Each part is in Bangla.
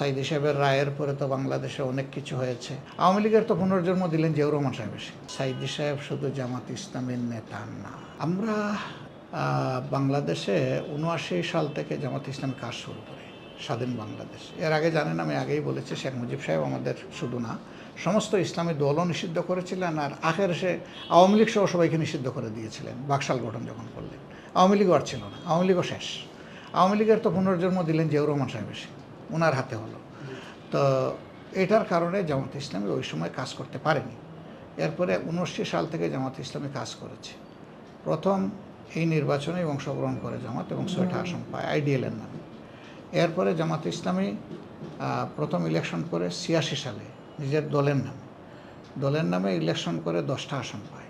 সাইদি সাহেবের রায়ের পরে তো বাংলাদেশে অনেক কিছু হয়েছে। আওয়ামী লীগের তো পুনর্জন্ম দিলেন জিয়াউর রহমান সাহেব এসে। সাইদি সাহেব শুধু জামাত ইসলামের নেতা না। আমরা বাংলাদেশে উনআশি সাল থেকে জামাত ইসলামী কাজ শুরু করে, স্বাধীন বাংলাদেশ। এর আগে জানেন, আমি আগেই বলেছি, শেখ মুজিব সাহেব আমাদের শুধু না, সমস্ত ইসলামী দলও নিষিদ্ধ করেছিলেন আর আখের সে আওয়ামী লীগ সহ সবাইকে নিষিদ্ধ করে দিয়েছিলেন, বাকশাল গঠন যখন করলেন। আওয়ামী লীগও আর ছিল না, আওয়ামী লীগও শেষ। আওয়ামী লীগের তো পুনর্জন্ম দিলেন জিয়াউর রহমান সাহেব এসে। ওনার হাতে হলো। তো এটার কারণে জামাত ইসলামী ওই সময় কাজ করতে পারেনি। এরপরে উনআশি সাল থেকে জামাত ইসলামী কাজ করেছে। প্রথম এই নির্বাচনে অংশগ্রহণ করে জামাত এবং ছয়টা আসন পায় আইডিএলের নামে। এরপরে জামাত ইসলামী প্রথম ইলেকশন করে ছিয়াশি সালে নিজের দলের নামে। দলের নামে ইলেকশন করে দশটা আসন পায়।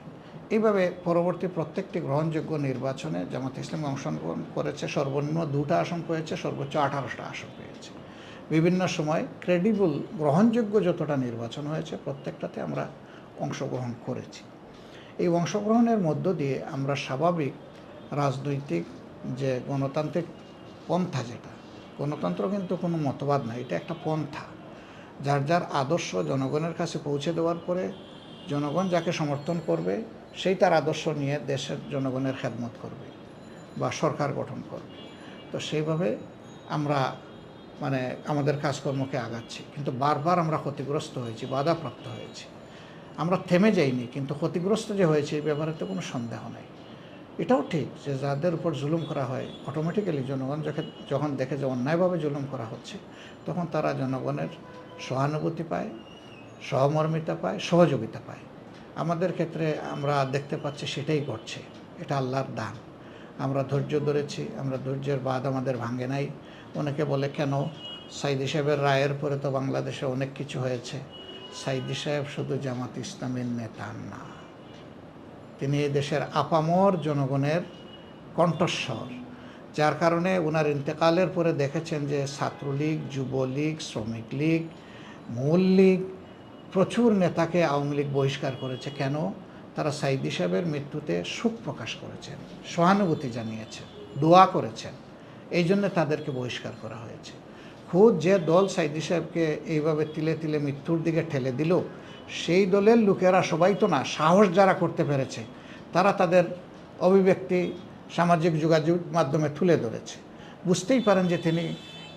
এইভাবে পরবর্তী প্রত্যেকটি গ্রহণযোগ্য নির্বাচনে জামাত ইসলামী অংশগ্রহণ করেছে। সর্বনিম্ন দুটা আসন পেয়েছে সর্বোচ্চ আঠারোটা আসন পেয়েছে। বিভিন্ন সময় ক্রেডিবল গ্রহণযোগ্য যতটা নির্বাচন হয়েছে প্রত্যেকটাতে আমরা অংশগ্রহণ করেছি। এই অংশগ্রহণের মধ্য দিয়ে আমরা স্বাভাবিক রাজনৈতিক যে গণতান্ত্রিক পন্থা যেটা, গণতন্ত্র কিন্তু কোনো মতবাদ না এটা একটা পন্থা। যার যার আদর্শ জনগণের কাছে পৌঁছে দেওয়ার পরে জনগণ যাকে সমর্থন করবে, সেই তার আদর্শ নিয়ে দেশের জনগণের খেদমত করবে বা সরকার গঠন করবে। তো সেইভাবে আমরা মানে আমাদের কাজকর্মকে আগাচ্ছি। কিন্তু বারবার আমরা ক্ষতিগ্রস্ত হয়েছি, বাধাপ্রাপ্ত হয়েছি। আমরা থেমে যাইনি, কিন্তু ক্ষতিগ্রস্ত যে হয়েছে এই ব্যাপারে তো কোনো সন্দেহ নেই। এটাও ঠিক যে যাদের উপর জুলুম করা হয় অটোমেটিক্যালি জনগণ যখন যখন দেখে যে অন্যায়ভাবে জুলুম করা হচ্ছে, তখন তারা জনগণের সহানুভূতি পায়, সহমর্মিতা পায়, সহযোগিতা পায়। আমাদের ক্ষেত্রে আমরা দেখতে পাচ্ছি সেটাই ঘটছে। এটা আল্লাহর দান। আমরা ধৈর্য ধরেছি, আমরা ধৈর্যের বাদ আমাদের ভাঙে নাই। অনেকে বলে, কেন? সাইদি সাহেবের রায়ের পরে তো বাংলাদেশে অনেক কিছু হয়েছে। সাইদি সাহেব শুধু জামাত ইসলামের নেতা না, তিনি দেশের আপামর জনগণের কণ্ঠস্বর, যার কারণে ওনার ইন্তেকালের পরে দেখেছেন যে ছাত্রলীগ, যুবলীগ, শ্রমিক লীগ, মূল লীগ, প্রচুর নেতাকে আওয়ামী লীগ বহিষ্কার করেছে। কেন? তারা সাইদি সাহেবের মৃত্যুতে শোক প্রকাশ করেছেন, সহানুভূতি জানিয়েছেন দোয়া করেছেন। এই জন্য তাদেরকে বহিষ্কার করা হয়েছে। খুদ যে দল সাইদি সাহেবকে এইভাবে তিলে তিলে মৃত্যুর দিকে ঠেলে দিল, সেই দলের লোকেরা সবাই তো না, সাহস যারা করতে পেরেছে, তারা তাদের অভিব্যক্তি, সামাজিক যোগাযোগ মাধ্যমে তুলে ধরেছে। বুঝতেই পারেন যে তিনি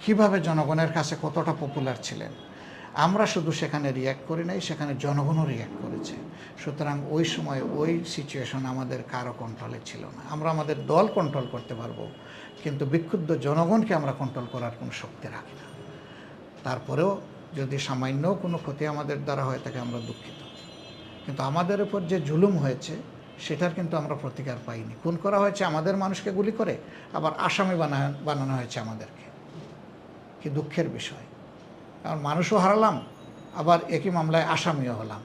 কীভাবে জনগণের কাছে কতটা পপুলার ছিলেন। আমরা শুধু সেখানে রিয়্যাক্ট করি নাই, সেখানে জনগণও রিয়্যাক্ট করেছে। সুতরাং ওই সময় ওই সিচুয়েশন আমাদের কারও কন্ট্রোলে ছিল না। আমরা আমাদের দল কন্ট্রোল করতে পারব, কিন্তু বিক্ষুব্ধ জনগণকে আমরা কন্ট্রোল করার কোনো শক্তি রাখি না। তারপরেও যদি সামান্য কোনো ক্ষতি আমাদের দ্বারা হয়ে থাকে আমরা দুঃখিত। কিন্তু আমাদের উপর যে জুলুম হয়েছে, সেটার কিন্তু আমরা প্রতিকার পাইনি। খুন করা হয়েছে আমাদের মানুষকে গুলি করে, আবার আসামি বানা, বানানো হয়েছে আমাদেরকে। কি দুঃখের বিষয়। কারণ মানুষও হারালাম, আবার একই মামলায় আসামিও হলাম।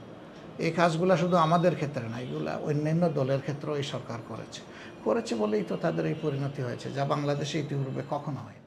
এই কাজগুলো শুধু আমাদের ক্ষেত্রে না, এগুলো অন্যান্য দলের ক্ষেত্রেও এই সরকার করেছে। করেছে বলেই তো তাদের এই পরিণতি হয়েছে, যা বাংলাদেশে ইতিপূর্বে কখনো হয়নি।